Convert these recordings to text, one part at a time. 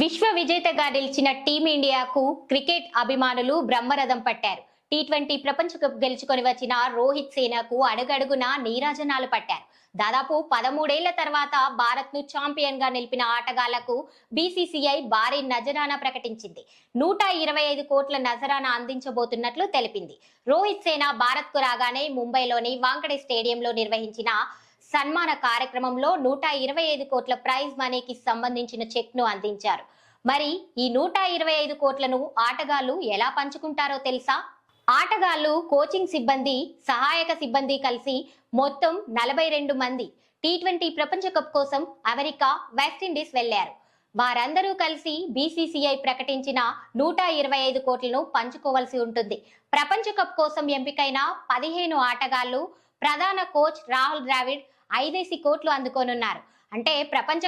విశ్వ విజేతగా నిలిచిన టీమిండియాకు క్రికెట్ అభిమానులు బ్రహ్మరథం పట్టారు. టీ ట్వంటీ ప్రపంచ కప్ గెలుచుకొని వచ్చిన రోహిత్ సేనకు అడుగడుగున నీరాజనాలు పట్టారు. దాదాపు పదమూడేళ్ళ తర్వాత భారత్ను ఛాంపియన్గా నిలిపిన ఆటగాళ్ళకు బీసీసీఐ భారీ నజరానా ప్రకటించింది. నూట ఇరవై ఐదు కోట్ల నజరానా అందించబోతున్నట్లు తెలిపింది. రోహిత్ సేన భారత్కు రాగానే ముంబైలోని వాంకడే స్టేడియంలో నిర్వహించిన సన్మాన కార్యక్రమంలో నూట ఇరవై ఐదు కోట్ల ప్రైజ్ మనీకి సంబంధించిన చెక్ను అందించారు. మరి ఈ నూట ఇరవై ఐదు కోట్లను ఆటగాళ్ళు ఎలా పంచుకుంటారో తెలుసా? ఆటగాళ్ళు కోచింగ్ సిబ్బంది సహాయక సిబ్బంది కలిసి మొత్తం నలభై రెండు మంది టీ ట్వంటీ ప్రపంచ కప్ కోసం అమెరికా వెస్టిండీస్ వెళ్ళారు వారందరూ కలిసి బీసీసీఐ ప్రకటించిన నూట ఇరవై ఐదు కోట్లను పంచుకోవాల్సి ఉంటుంది. ప్రపంచ కప్ కోసం ఎంపికైన పదిహేను ఆటగాళ్ళు ప్రధాన కోచ్ రాహుల్ ద్రావిడ్ ఐదేసి కోట్లు అందుకోనున్నారు. అంటే ప్రపంచ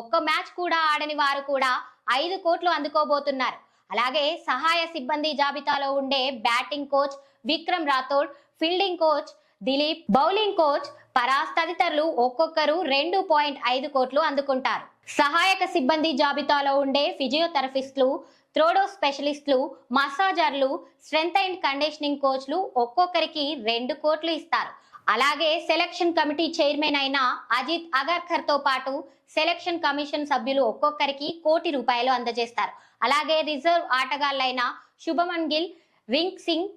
ఒక్క మ్యాచ్ కూడా ఆడని వారు కూడా ఐదు కోట్లు అందుకోబోతున్నారు. అలాగే సహాయ సిబ్బంది జాబితాలో ఉండే batting coach Vikram Rathore fielding coach Dilip bowling coach Paras తదితరులు ఒక్కొక్కరు రెండు పాయింట్ ఐదు కోట్లు అందుకుంటారు. సహాయక సిబ్బంది జాబితాలో ఉండే ఫిజియోథెరపిస్టులు త్రోడో స్పెషలిస్టులు మసాజర్లు స్ట్రెంత్ అండ్ కండిషనింగ్ కోచ్లు ఒక్కొక్కరికి రెండు కోట్లు ఇస్తారు. అలాగే సెలక్షన్ కమిటీ చైర్మన్ అయిన అజిత్ అగర్కర్తో పాటు సెలక్షన్ కమిషన్ సభ్యులు ఒక్కొక్కరికి కోటి రూపాయలు అందజేస్తారు. అలాగే రిజర్వ్ ఆటగాళ్ళైన శుభమన్ గిల్ వింగ్ సింగ్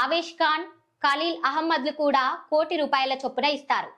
ఆవేష్ ఖాన్ ఖలీల్ అహ్మద్లు కూడా కోటి రూపాయల చొప్పున ఇస్తారు.